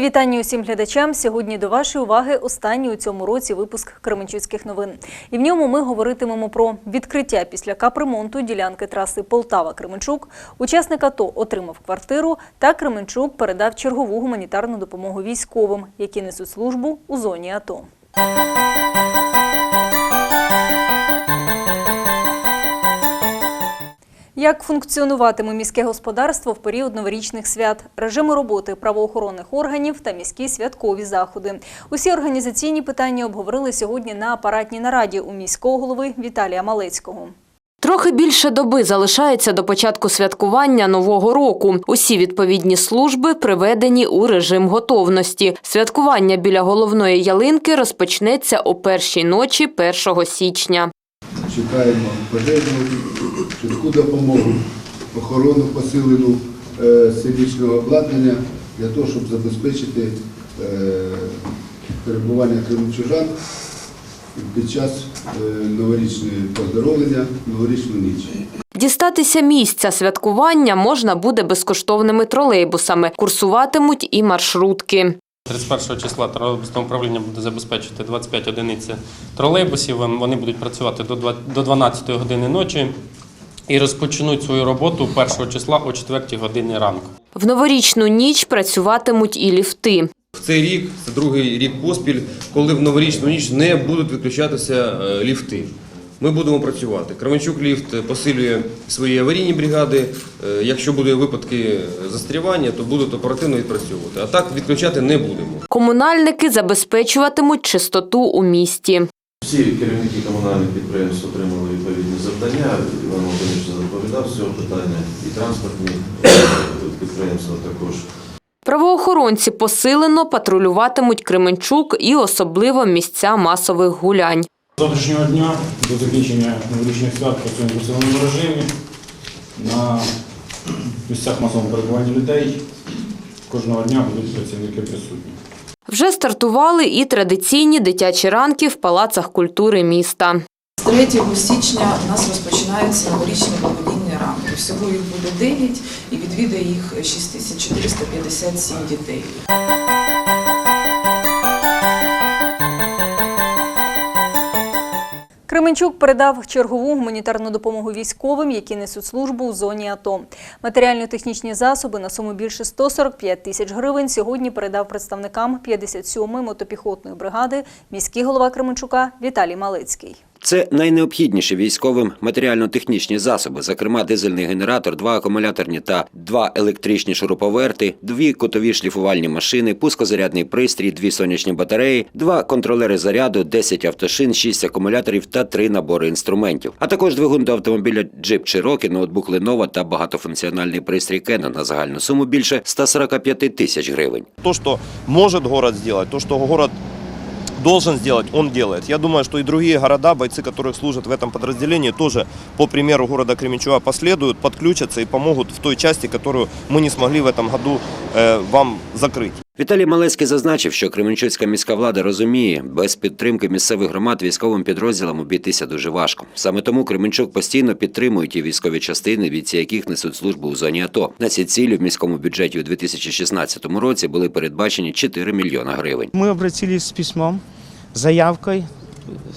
Вітання усім глядачам. Сьогодні до вашої уваги останній у цьому році випуск Кременчуцьких новин. І в ньому ми говоритимемо про відкриття після капремонту ділянки траси Полтава-Кременчук. Учасник АТО отримав квартиру та Кременчук передав чергову гуманітарну допомогу військовим, які несуть службу у зоні АТО. Як функціонуватиме міське господарство в період новорічних свят, режими роботи правоохоронних органів та міські святкові заходи? Усі організаційні питання обговорили сьогодні на апаратній нараді у міського голови Віталія Малецького. Трохи більше доби залишається до початку святкування нового року. Усі відповідні служби приведені у режим готовності. Святкування біля головної ялинки розпочнеться о першій ночі 1 січня. Чекаємо пожежну, швидку допомогу, охорону посилену е, обладнання для того, щоб забезпечити е, перебування кримчужан під час е, новорічного поздоровлення, новорічну ніч. Дістатися місця святкування можна буде безкоштовними тролейбусами. Курсуватимуть і маршрутки. 31 числа тролейбусне управління буде забезпечити 25 одиниць тролейбусів. Вони будуть працювати до два- до 12 години ночі і розпочнуть свою роботу 1 числа о 4 годині ранку. В новорічну ніч працюватимуть і ліфти. В цей рік, це другий рік поспіль, коли в новорічну ніч не будуть відключатися е, ліфти. Ми будемо працювати. Кременчук ліфт посилює свої аварійні бригади. Е, Якщо будуть випадки застрівання, то будуть оперативно відпрацьовувати. А так відключати не будемо. Комунальники забезпечуватимуть чистоту у місті. Всі керівники комунальних підприємств отримали відповідні завдання. Іван Володимирович доповідав з цього питання. І транспортні е, підприємства також. Правоохоронці посилено патрулюватимуть Кременчук і особливо місця масових гулянь. З завтрашнього дня до закінчення новорічних свят працюємо в посиленому режимі на місцях масового перебування людей. Кожного дня будуть працівники присутні. Вже стартували і традиційні дитячі ранки в палацах культури міста. З 3 січня у нас розпочинаються новорічні благодійні ранки. Всього їх буде 9 і відвідає їх 6457 дітей. Кременчук передав чергову гуманітарну допомогу військовим, які несуть службу у зоні АТО. Матеріально-технічні засоби на суму більше 145 тисяч гривень сьогодні передав представникам 57-ї мотопіхотної бригади міський голова Кременчука Віталій Малецький. Це найнеобхідніші військовим матеріально-технічні засоби, зокрема дизельний генератор, два акумуляторні та два електричні шуруповерти, дві котові шліфувальні машини, пускозарядний пристрій, дві сонячні батареї, два контролери заряду, 10 автошин, 6 акумуляторів та три набори інструментів. А також двигун до автомобіля Jeep Cherokee, ноутбук Lenovo та багатофункціональний пристрій Canon на загальну суму більше 145 тисяч гривень. то, что может город сделать, то, что город должен сделать, он делает. Я думаю, что и другие города, бойцы, которые служат в этом подразделении, тоже по примеру города Кременчуга последуют, подключатся и помогут в той части, которую мы не смогли в этом году э, вам закрыть. Віталій Малецький зазначив, що Кременчуцька міська влада розуміє, без підтримки місцевих громад військовим підрозділам обійтися дуже важко. Саме тому Кременчук постійно підтримує ті військові частини, бійці яких несуть службу у зоні АТО. На ці цілі в міському бюджеті у 2016 році були передбачені 4 мільйона гривень. Ми обратились з письмом, заявкой,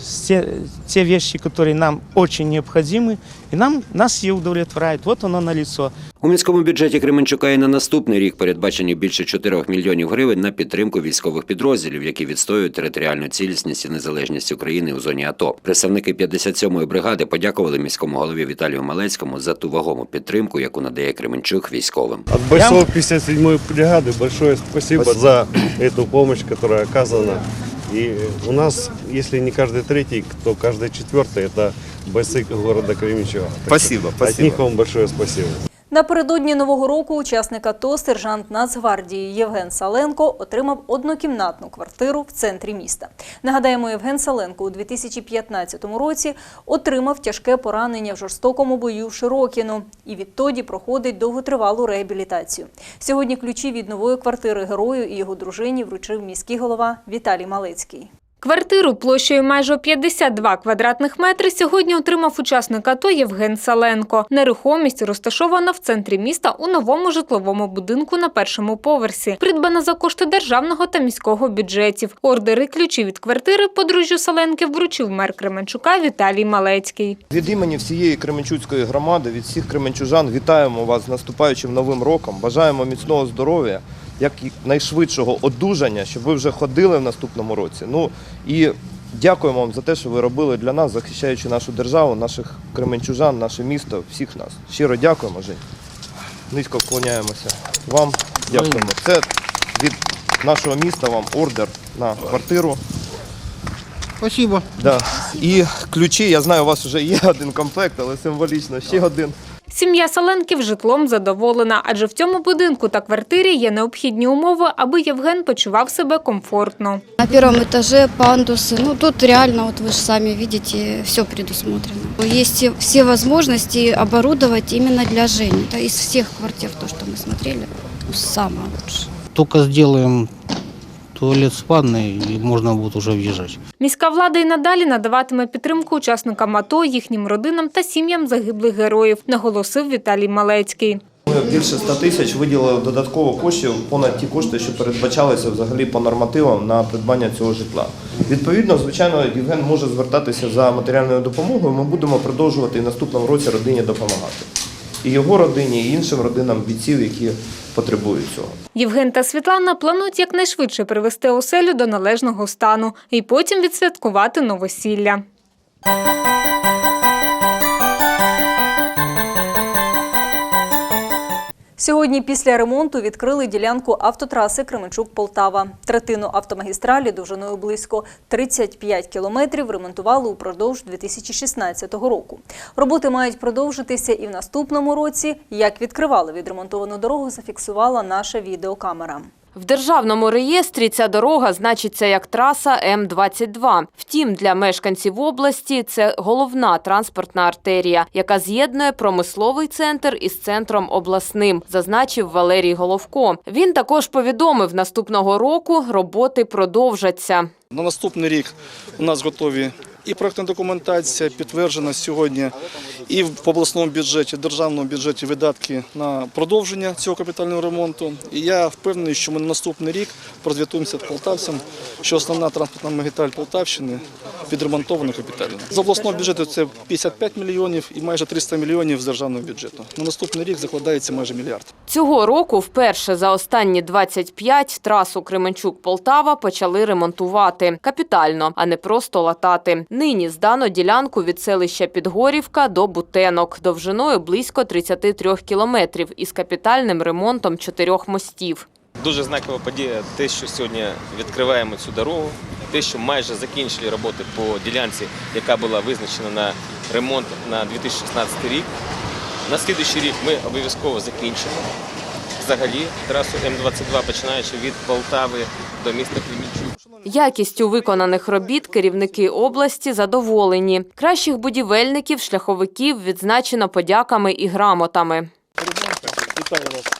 с те, те вещи, которые нам очень необходимы, и нам, нас ее удовлетворяет. Вот оно на лицо. У міському бюджеті Кременчука і на наступний рік передбачені більше 4 мільйонів гривень на підтримку військових підрозділів, які відстоюють територіальну цілісність і незалежність України у зоні АТО. Представники 57-ї бригади подякували міському голові Віталію Малецькому за ту вагому підтримку, яку надає Кременчук військовим. От бойцов 57-й бригады большое спасибо, за эту помощь, которая оказана. И у нас, если не каждый третий, то каждый четвертый это бойцы города Кременчуга. Так Спасибо, что спасибо. От них вам большое спасибо. Напередодні нового року учасник АТО сержант Нацгвардії Євген Саленко отримав однокімнатну квартиру в центрі міста. Нагадаємо, Євген Саленко у 2015 році отримав тяжке поранення в жорстокому бою в Широкіну і відтоді проходить довготривалу реабілітацію. Сьогодні ключі від нової квартири герою і його дружині вручив міський голова Віталій Малецький. Квартиру площею майже 52 квадратних метри сьогодні отримав учасник АТО Євген Саленко. Нерухомість розташована в центрі міста у новому житловому будинку на першому поверсі. Придбана за кошти державного та міського бюджетів. Ордери ключі від квартири подружжю Саленків вручив мер Кременчука Віталій Малецький. Від імені всієї Кременчуцької громади, від всіх кременчужан вітаємо вас з наступаючим новим роком. Бажаємо міцного здоров'я, як найшвидшого одужання, щоб ви вже ходили в наступному році. Ну і дякуємо вам за те, що ви робили для нас, захищаючи нашу державу, наших кременчужан, наше місто, всіх нас. Щиро дякуємо, Жень. Низько вклоняємося вам. Дякуємо. Це від нашого міста вам ордер на квартиру. Спасибо. Да. І ключі, я знаю, у вас вже є один комплект, але символічно ще один. Сім'я Саленків житлом задоволена, адже в цьому будинку та квартирі є необхідні умови, аби Євген почував себе комфортно. На первом этаже пандусы. Ну, тут реально, вот вы же сами видите, все предусмотрено. Есть все- все возможности оборудовать именно для Жени. Это из всех квартир, то, что мы смотрели, ну, самое лучшее. Только сделаем туалет с ванной, и можно будет уже въезжать. Міська влада і надалі надаватиме підтримку учасникам АТО, їхнім родинам та сім'ям загиблих героїв, наголосив Віталій Малецький. Ми більше 100 тисяч виділили додатково коштів понад ті кошти, що передбачалися взагалі по нормативам на придбання цього житла. Відповідно, звичайно, Євген може звертатися за матеріальною допомогою. Ми будемо продовжувати і наступному році родині допомагати. І його родині, і іншим родинам бійців, які потребують цього. Євген та Світлана планують якнайшвидше привести оселю до належного стану і потім відсвяткувати новосілля. Сьогодні після ремонту відкрили ділянку автотраси Кременчук-Полтава. Третину автомагістралі довжиною близько 35 кілометрів ремонтували упродовж 2016 року. Роботи мають продовжитися і в наступному році. Як відкривали відремонтовану дорогу, зафіксувала наша відеокамера. В державному реєстрі ця дорога значиться як траса М-22. Втім, для мешканців області це головна транспортна артерія, яка з'єднує промисловий центр із центром обласним, зазначив Валерій Головко. Він також повідомив, наступного року роботи продовжаться. На наступний рік у нас готові і проектна документація підтверджена сьогодні і в обласному бюджеті, державному бюджеті видатки на продовження цього капітального ремонту. І я впевнений, що ми на наступний рік прозвітуємося полтавцям, що основна транспортна магістраль Полтавщини відремонтована капітально. З обласного бюджету це 55 мільйонів і майже 300 мільйонів з державного бюджету. На наступний рік закладається майже мільярд. Цього року вперше за останні 25 трасу Кременчук-Полтава почали ремонтувати капітально, а не просто латати. Нині здано ділянку від селища Підгорівка до Бутенок довжиною близько 33 кілометрів із капітальним ремонтом чотирьох мостів. Дуже знакова подія те, що сьогодні відкриваємо цю дорогу, те, що майже закінчили роботи по ділянці, яка була визначена на ремонт на 2016 рік. На слідуючий рік ми обов'язково закінчимо взагалі трасу М22, починаючи від Полтави до міста Кремінчук. Якістю виконаних робіт керівники області задоволені. Кращих будівельників, шляховиків відзначено подяками і грамотами. Вітаю вас.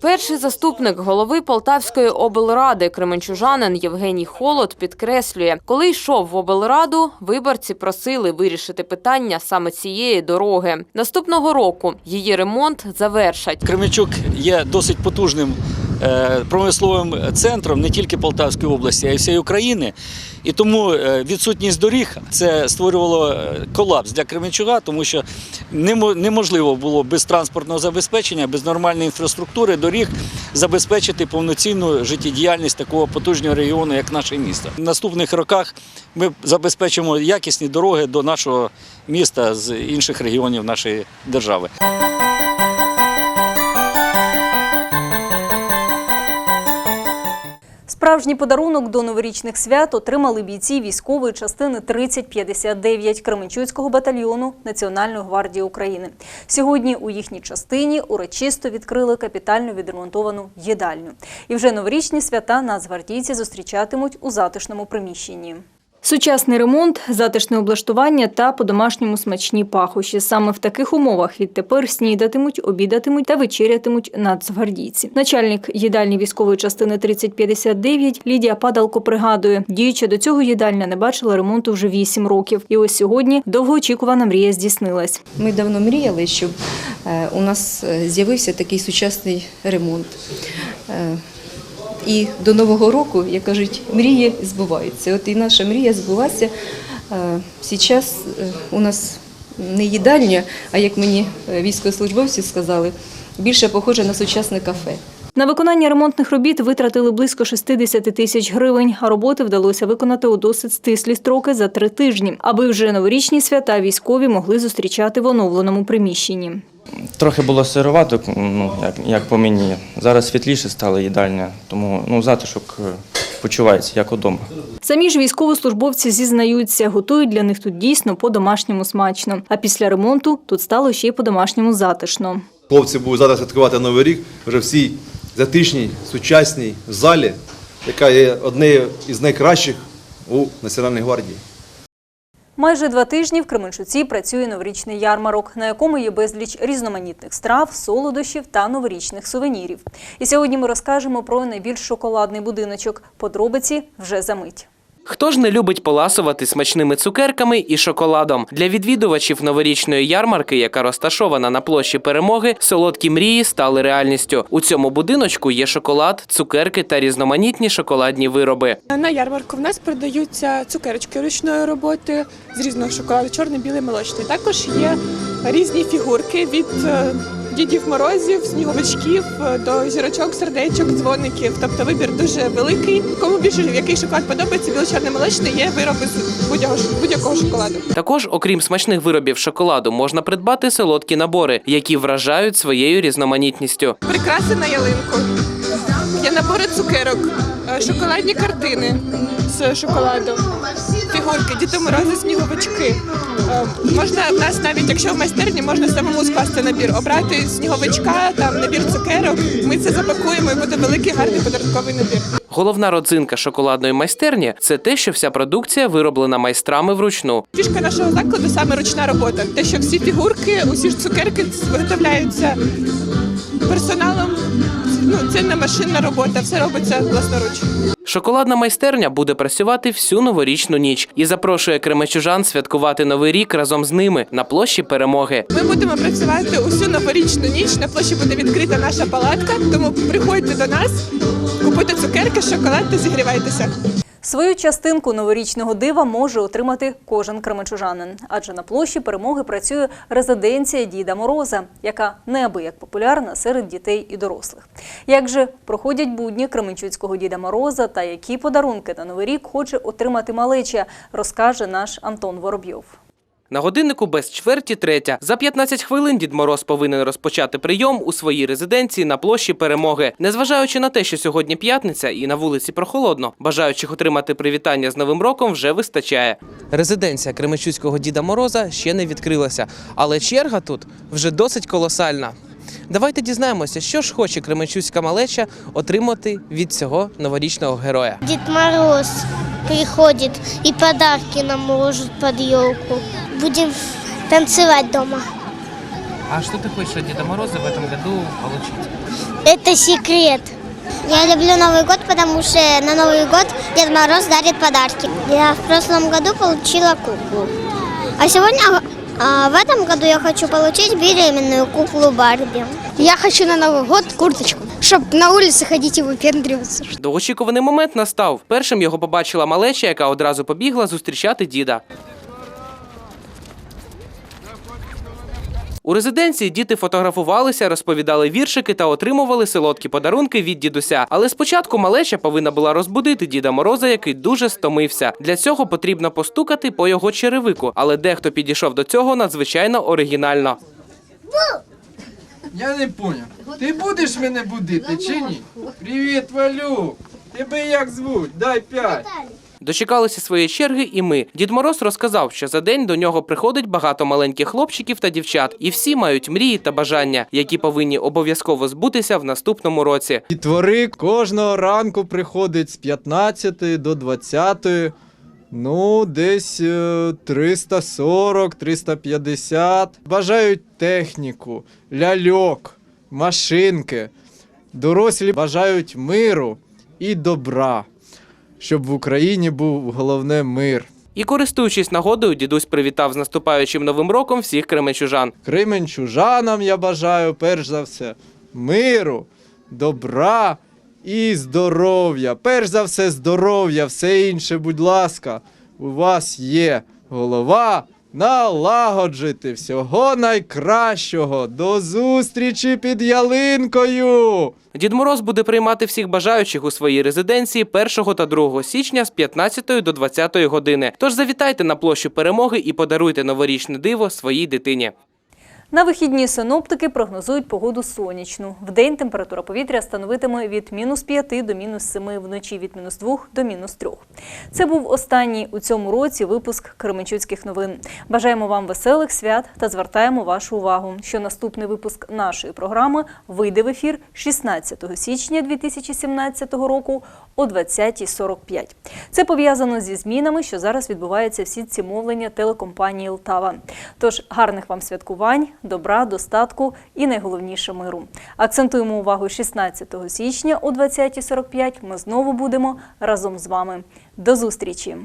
Перший заступник голови Полтавської облради Кременчужанин Євгеній Холод підкреслює, коли йшов в облраду, виборці просили вирішити питання саме цієї дороги. Наступного року її ремонт завершать. Кременчук є досить потужним промисловим центром не тільки Полтавської області, а й всієї України. І тому е, відсутність доріг це створювало е, колапс для Кременчуга, тому що немо- неможливо було без транспортного забезпечення, без нормальної інфраструктури доріг забезпечити повноцінну життєдіяльність такого потужного регіону, як наше місто. В наступних роках ми забезпечимо якісні дороги до нашого міста з інших регіонів нашої держави. Справжній подарунок до новорічних свят отримали бійці військової частини 3059 Кременчуцького батальйону Національної гвардії України. Сьогодні у їхній частині урочисто відкрили капітально відремонтовану їдальню. І вже новорічні свята нацгвардійці зустрічатимуть у затишному приміщенні. Сучасний ремонт, затишне облаштування та по-домашньому смачні пахощі. Саме в таких умовах відтепер снідатимуть, обідатимуть та вечерятимуть нацгвардійці. Начальник їдальні військової частини 3059 Лідія Падалко пригадує, діючи до цього їдальня не бачила ремонту вже 8 років. І ось сьогодні довгоочікувана мрія здійснилась. Ми давно мріяли, щоб е, у нас е, з'явився такий сучасний ремонт. Е, І до Нового року, як кажуть, мрії збуваються. От і наша мрія збулася. Зараз у нас не їдальня, а як мені е, військовослужбовці сказали, більше похоже на сучасне кафе. На виконання ремонтних робіт витратили близько 60 тисяч гривень, а роботи вдалося виконати у досить стислі строки за три тижні, аби вже новорічні свята військові могли зустрічати в оновленому приміщенні. Трохи було сировато, ну, як, як по мені. Зараз світліше стала їдальня, тому ну, затишок е, почувається як удома. Самі ж військовослужбовці зізнаються, готують для них тут дійсно по-домашньому смачно. А після ремонту тут стало ще й по-домашньому затишно. Хлопці будуть зараз святкувати Новий рік вже в цій затишній, сучасній залі, яка є однією із найкращих у Національній гвардії. Майже два тижні в Кременчуці працює новорічний ярмарок, на якому є безліч різноманітних страв, солодощів та новорічних сувенірів. І сьогодні ми розкажемо про найбільш шоколадний будиночок. Подробиці вже за мить. Хто ж не любить поласувати смачними цукерками і шоколадом? Для відвідувачів новорічної ярмарки, яка розташована на площі перемоги, солодкі мрії стали реальністю. У цьому будиночку є шоколад, цукерки та різноманітні шоколадні вироби. На ярмарку в нас продаються цукерочки ручної роботи з різного шоколаду, чорний, білий, молочний. Також є різні фігурки від е, дідів морозів, сніговичків е, до зірочок, сердечок, дзвоників. Тобто вибір дуже великий. Кому більше який шоколад подобається, білий, чорний, молочний, є вироби з будь-якого будь-якого шоколаду. Також, окрім смачних виробів шоколаду, можна придбати солодкі набори, які вражають своєю різноманітністю. Прикраси на ялинку. Є набори цукерок, е, шоколадні картини з шоколаду, фігурки, Діти Морози, сніговички. Е, Можна в нас навіть, якщо в майстерні, можна самому скласти набір, обрати сніговичка, там набір цукерок. Ми це запакуємо і буде великий гарний подарунковий набір. Головна родзинка шоколадної майстерні це те, що вся продукція вироблена майстрами вручну. Фішка нашого закладу саме ручна робота. Те, що всі фігурки, усі ж цукерки виготовляються персоналом. Ну, це не машинна робота, все робиться власноруч. Шоколадна майстерня буде працювати всю новорічну ніч і запрошує кремечужан святкувати новий рік разом з ними на площі перемоги. Ми будемо працювати усю новорічну ніч. На площі буде відкрита наша палатка, тому приходьте до нас, купуйте цукерки, шоколад та зігрівайтеся. Свою частинку новорічного дива може отримати кожен кременчужанин, адже на площі перемоги працює резиденція Діда Мороза, яка неабияк популярна серед дітей і дорослих. Як же проходять будні Кременчуцького Діда Мороза та які подарунки на новий рік хоче отримати малеча, розкаже наш Антон Воробйов. На годиннику без чверті третя. За 15 хвилин Дід Мороз повинен розпочати прийом у своїй резиденції на площі перемоги. Незважаючи на те, що сьогодні п'ятниця і на вулиці прохолодно, бажаючих отримати привітання з Новим роком вже вистачає. Резиденція Кременчуцького Діда Мороза ще не відкрилася, але черга тут вже досить колосальна. Давайте дізнаємося, що ж хоче Кременчуцька малеча отримати від цього новорічного героя. Дед Мороз приходит и подарки нам может под елку. Будем танцевать дома. А що ти хочеш від Діда Мороза в цьому году отримати? Это секрет. Я люблю Новый год, потому что на Новый год Дед Мороз дарит подарки. Я в прошлом году получила куклу. А сегодня, а, в этом году я хочу получить беременную куклу Барби. Я хочу на Новый год курточку, чтобы на улице ходить и выпендриваться. Довгоочікуваний момент настав. Першим його побачила малеча, яка одразу побігла зустрічати діда. У резиденції діти фотографувалися, розповідали віршики та отримували солодкі подарунки від дідуся. Але спочатку малеча повинна була розбудити Діда Мороза, який дуже стомився. Для цього потрібно постукати по його черевику, але дехто підійшов до цього надзвичайно оригінально. Я не поняв. Ти будеш мене будити чи ні? Привіт, Валюк! Тебе як звуть? Дай п'ять. Дочекалися своєї черги, і ми. Дід Мороз розказав, що за день до нього приходить багато маленьких хлопчиків та дівчат, і всі мають мрії та бажання, які повинні обов'язково збутися в наступному році. І твори кожного ранку приходить з 15 до 20. Ну, десь е, 340-350. Бажають техніку, ляльок, машинки. Дорослі бажають миру і добра, щоб в Україні був головне мир. І користуючись нагодою, дідусь привітав з наступаючим новим роком всіх кременчужан. Кременчужанам я бажаю перш за все миру, добра і здоров'я. Перш за все, здоров'я, все інше, будь ласка, у вас є голова. Налагоджити всього найкращого. До зустрічі під ялинкою! Дід Мороз буде приймати всіх бажаючих у своїй резиденції 1 та 2 січня з 15 до 20 години. Тож завітайте на площу перемоги і подаруйте новорічне диво своїй дитині. На вихідні синоптики прогнозують погоду сонячну. Вдень температура повітря становитиме від мінус 5 до мінус 7, вночі від мінус 2 до мінус 3. Це був останній у цьому році випуск Кременчуцьких новин. Бажаємо вам веселих свят та звертаємо вашу увагу, що наступний випуск нашої програми вийде в ефір 16 січня 2017 року о 20.45. Це пов'язано зі змінами, що зараз відбуваються в сітці мовлення телекомпанії «Лтава». Тож гарних вам святкувань, добра, достатку і найголовніше миру. Акцентуємо увагу 16 січня о 20.45 Ми знову будемо разом з вами. До зустрічі!